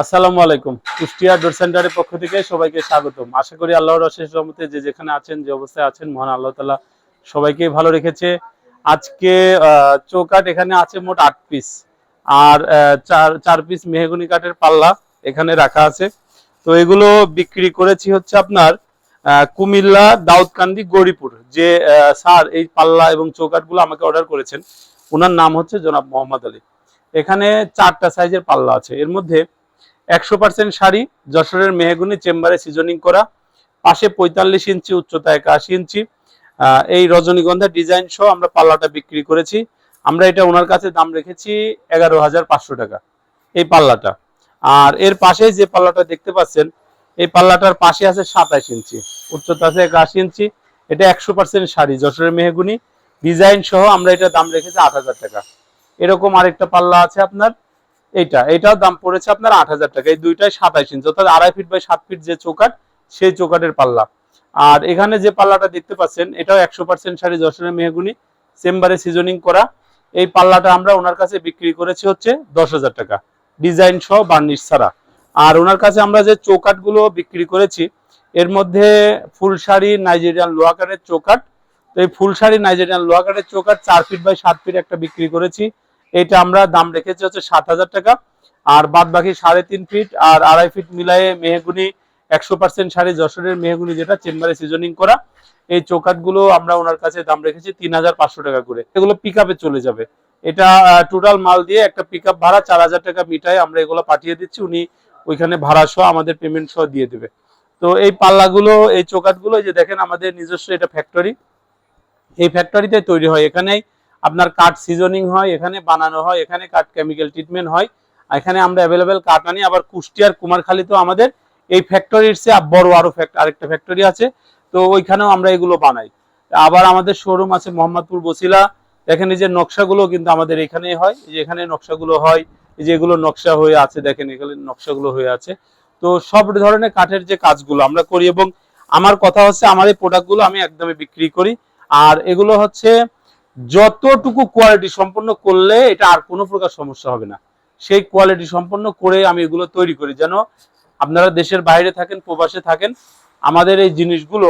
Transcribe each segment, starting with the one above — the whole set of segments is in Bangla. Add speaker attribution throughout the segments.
Speaker 1: আসসালামু আলাইকুম। কুষ্টিয়া ডোর সেন্টারের পক্ষ থেকে সবাইকে স্বাগতম। আশা করি আল্লাহর অশেষ রহমতে যে যেখানে আছেন, যে অবস্থায় আছেন, মহান আল্লাহ তালা সবাইকে ভালো রেখেছে। আজকে চৌকাঠ এখানে আছে মোট আট পিস আর চার চার পিস মেহগুনি কাঠের পাল্লা এখানে রাখা আছে। তো এগুলো বিক্রি করেছি হচ্ছে আপনার কুমিল্লা দাউদকান্দি গৌরীপুর। যে স্যার এই পাল্লা এবং চৌকাঠগুলো আমাকে অর্ডার করেছেন, ওনার নাম হচ্ছে জনাব মোহাম্মদ আলী। এখানে চারটা সাইজের পাল্লা আছে। এর মধ্যে একশো পার্সেন্ট শাড়ি, যশোরের মেহগুনি, চেম্বারে সিজনিং করা, পাশে পঁয়তাল্লিশ ইঞ্চি উচ্চতা একাশি ইঞ্চি। এই রজনীগন্ধা ডিজাইন সহ আমরা পাল্লাটা বিক্রি করেছি। আমরা এটা ওনার কাছে দাম রেখেছি এগারো হাজার পাঁচশো টাকা, এই পাল্লাটা। আর এর পাশে যে পাল্লাটা দেখতে পাচ্ছেন, এই পাল্লাটার পাশে আছে সাতাইশ ইঞ্চি, উচ্চতা আছে একাশি ইঞ্চি। এটা একশো পার্সেন্ট শাড়ি, যশোরের মেহগুনি। ডিজাইন সহ আমরা এটা দাম রেখেছি আট হাজার টাকা। এরকম আরেকটা পাল্লা আছে আপনার এইটা এটাও দাম পড়েছে আপনার আট হাজার টাকা। এই দুইটাই সাতাইশ ইঞ্চি অর্থাৎ আড়াই ফিট বাই সাত ফিট যে চৌকাট সেই চৌকাটের পাল্লা। আর এখানে যে পাল্লাটা দেখতে পাচ্ছেন, এটাও একশো পার্সেন্ট শাড়ি যশোরের মেহগুনি চেম্বারে সিজনিং করা। এই পাল্লাটা আমরা ওনার কাছে বিক্রি করেছি হচ্ছে দশ হাজার টাকা। ডিজাইন সহ বার্নিশ ছাড়া। আর ওনার কাছে আমরা যে চৌকাটগুলো বিক্রি করেছি, এর মধ্যে ফুল শাড়ি নাইজেরিয়ান লোহাকারের চৌকাট তো এই ফুল শাড়ি নাইজেরিয়ান লোহাকারের চৌকাট চার ফিট বাই সাত ফিট একটা বিক্রি করেছি। এটা আমরা দাম রেখেছি হচ্ছে সাত হাজার টাকা। আর বাদ বাকি সাড়ে তিন ফিট আর আড়াই ফিট মিলায়ে মেহগুনি একশো পার্সেন্ট শাড়ি যশোরের মেহগুনি যেটা চেম্বারে সিজনিং করা। এই চৌকাটগুলো আমরা ওনার কাছে দাম রেখেছি তিন হাজার পাঁচশো টাকা করে। এগুলো পিক চলে যাবে। এটা টোটাল মাল দিয়ে একটা পিক ভাড়া চার হাজার টাকা মিটায় আমরা এগুলো পাঠিয়ে দিচ্ছি। উনি ওইখানে ভাড়া সহ আমাদের পেমেন্ট সহ দিয়ে দেবে। তো এই পাল্লাগুলো, এই চৌকাটগুলো যে দেখেন আমাদের নিজস্ব এটা ফ্যাক্টরি এই ফ্যাক্টরিতে তৈরি হয়। এখানেই আপনার কাঠ সিজনিং হয়, এখানে বানানো হয়, এখানে কাঠ কেমিক্যাল ট্রিটমেন্ট হয়, এখানে আমরা অ্যাভেলেবেল কাঠ আনি। আবার কুষ্টিয়ার কুমারখালীতেও আমাদের এই ফ্যাক্টরির চেয়ে বড় আরও আরেকটা ফ্যাক্টরি আছে, তো ওইখানেও আমরা এগুলো বানাই। আবার আমাদের শোরুম আছে মোহাম্মদপুর বসিলা। দেখেন এই যে নকশাগুলো কিন্তু আমাদের এখানেই হয়। এই যে এখানে নকশাগুলো হয়, এই যে এগুলো নকশা হয়ে আছে, দেখেন এখানে নকশাগুলো হয়ে আছে। তো সব ধরনের কাঠের যে কাজগুলো আমরা করি এবং আমার কথা হচ্ছে আমার এই প্রোডাক্টগুলো আমি একদমই বিক্রি করি। আর এগুলো হচ্ছে যতটুকু কোয়ালিটি সম্পন্ন করলে এটা আর কোনো প্রকার সমস্যা হবে না। সেই কোয়ালিটি সম্পন্ন করে আমি এগুলো তৈরি করি। যেন আপনারা দেশের বাইরে থাকেন, প্রবাসে থাকেন, আমাদের এই জিনিসগুলো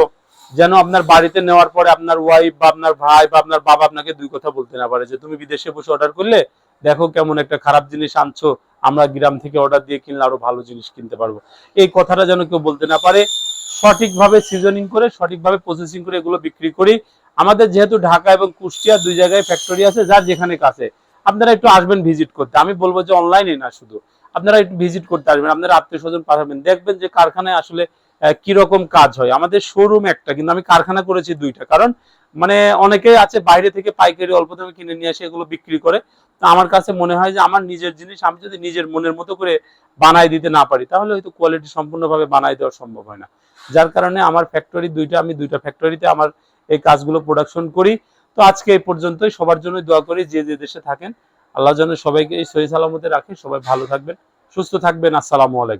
Speaker 1: যেন আপনার বাড়িতে নেওয়ার পরে আপনার ওয়াইফ বা আপনার ভাই বা আপনার বাবা আপনাকে দুই কথা বলতে না পারে, যে তুমি বিদেশে বসে অর্ডার করলে দেখো কেমন একটা খারাপ জিনিস আনছো, আমরা গ্রাম থেকে অর্ডার দিয়ে কিনলে আরও ভালো জিনিস কিনতে পারব। এই কথাটা যেন কেউ বলতে না পারে। সঠিকভাবে সিজনিং করে, সঠিকভাবে প্রসেসিং করে এগুলো বিক্রি করি। আমাদের যেহেতু ঢাকা এবং কুষ্টিয়া দুই জায়গায় ফ্যাক্টরি আছে, যার যেখানে কাছে। আপনারা একটু আসবেন ভিজিট করতে। আমি বলব যে অনলাইনে না শুধু। আপনারা একটু ভিজিট করতে আসবেন। আপনারা আত্মীয় স্বজন পাঠাবেন। দেখবেন যে কারখানায় আসলে আহ, কীরকম কাজ হয়? আমাদের শোরুম একটা কিন্তু আমি কারখানা করেছি দুইটা। কারণ মানে অনেকেই আছে বাইরে থেকে পাইকারি অল্প দামে কিনে নিয়ে এসে এগুলো বিক্রি করে। তো আমার কাছে মনে হয় যে আমার নিজের জিনিস আমি যদি নিজের মনের মতো করে বানাই দিতে না পারি তাহলে হয়তো কোয়ালিটি সম্পূর্ণভাবে বানাই দেওয়া সম্ভব হয় না। যার কারণে আমার ফ্যাক্টরি দুইটা আমি দুইটা ফ্যাক্টরিতে আমার এই কাজগুলো প্রোডাকশন করি। তো আজকে এই পর্যন্তই। সবার জন্য দোয়া করি যে যে দেশে থাকেন। আল্লাহ যেন সবাইকে এই সহি সালামতে রাখে। সবাই ভালো থাকবেন সুস্থ থাকবেন। আসসালামু আলাইকুম।